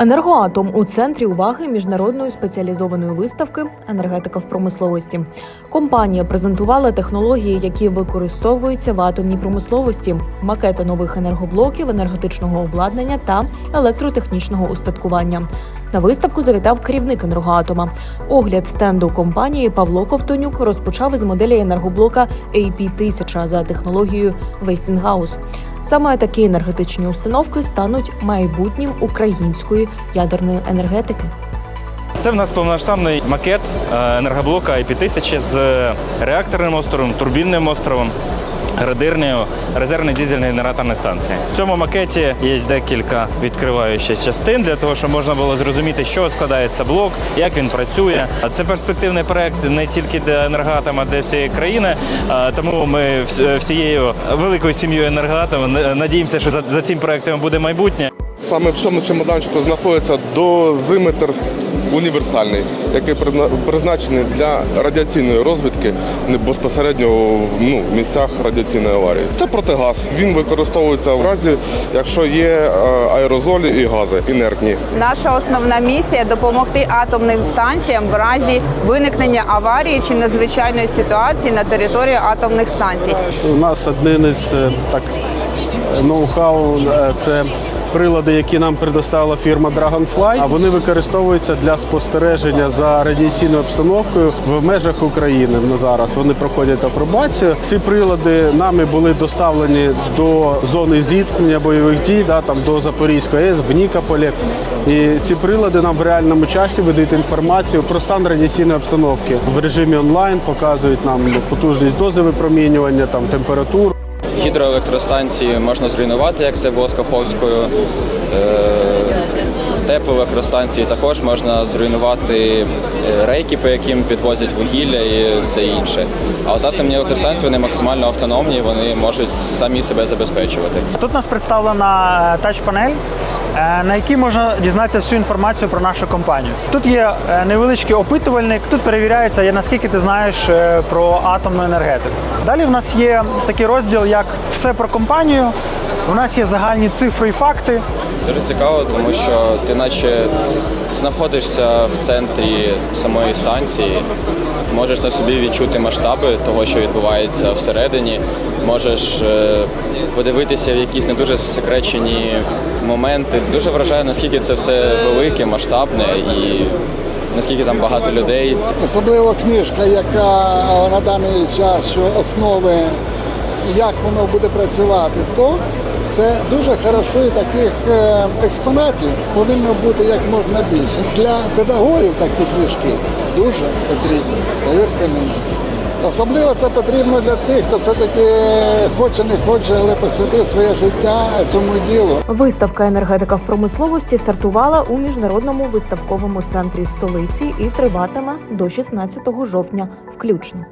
Енергоатом у центрі уваги міжнародної спеціалізованої виставки Енергетика в промисловості. Компанія презентувала технології, які використовуються в атомній промисловості, макети нових енергоблоків, енергетичного обладнання та електротехнічного устаткування. На виставку завітав керівник енергоатома. Огляд стенду компанії Павло Ковтонюк розпочав із моделі енергоблока AP1000 за технологією Westinghouse. Саме такі енергетичні установки стануть майбутнім української ядерної енергетики. Це в нас повноштабний макет е, енергоблока IP1000 з реакторним островом, турбінним островом, градирнею, резервної дизельної генераторної станції. В цьому макеті є декілька відкриваючих частин для того, щоб можна було зрозуміти, що складається блок, як він працює. Це перспективний проект не тільки для енергоатома, а для всієї країни. Тому ми всією великою сім'єю енергоатома е, надіємося, що за цим проектом буде майбутнє. Саме в цьому чемоданчику знаходиться дозиметр універсальний, який призна- призначений для радіаційної розвідки не безпосередньо в ну, місцях радіаційної аварії. Це протигаз. Він використовується в разі, якщо є е, аерозолі і гази інертні. Наша основна місія допомогти атомним станціям в разі виникнення аварії чи надзвичайної ситуації на території атомних станцій. У нас один із е, так ноу-хау е, це прилади, які нам предоставила фірма Dragonfly. Вони використовуються для спостереження за радіаційною обстановкою в межах України. На зараз вони проходять апробацію. Ці прилади нами були доставлені до зони зіткнення бойових дій, да там до Запорізької АЕС в Нікополі. І ці прилади нам в реальному часі видають інформацію про стан радіаційної обстановки в режимі онлайн, показують нам потужність дози випромінювання, там температуру. Гідроелектростанції можна зруйнувати, як це було з Каховською. Е, Теплоелектростанції також можна зруйнувати е, рейки, по яким підвозять вугілля і все інше. А от атомні електростанції вони максимально автономні, вони можуть самі себе забезпечувати. Тут нас представлена е, тач-панель, на якій можна дізнатися всю інформацію про нашу компанію. Тут є е, невеличкий опитувальник. Тут перевіряється, наскільки ти знаєш е, про атомну енергетику. Далі в нас є такий розділ, як все про компанію. У нас є загальні цифри і факти. Дуже цікаво, тому що ти наче знаходишся в центрі самої станції, можеш на собі відчути масштаби того, що відбувається всередині, можеш е, подивитися в якісь не дуже засекречені моменти. Дуже вражає, наскільки це все велике, масштабне і наскільки там багато людей. Особливо книжка, яка на даний час, що основи, як воно буде працювати, то це дуже хорошо і таких е, експонатів повинно бути як можна більше. Для педагогів такі книжки дуже потрібні, повірте мені. Особливо це потрібно для тих, хто все-таки хоче, не хоче, але посвятив своє життя цьому ділу. Виставка енергетика в промисловості стартувала у міжнародному виставковому центрі столиці і триватиме до 16 жовтня включно.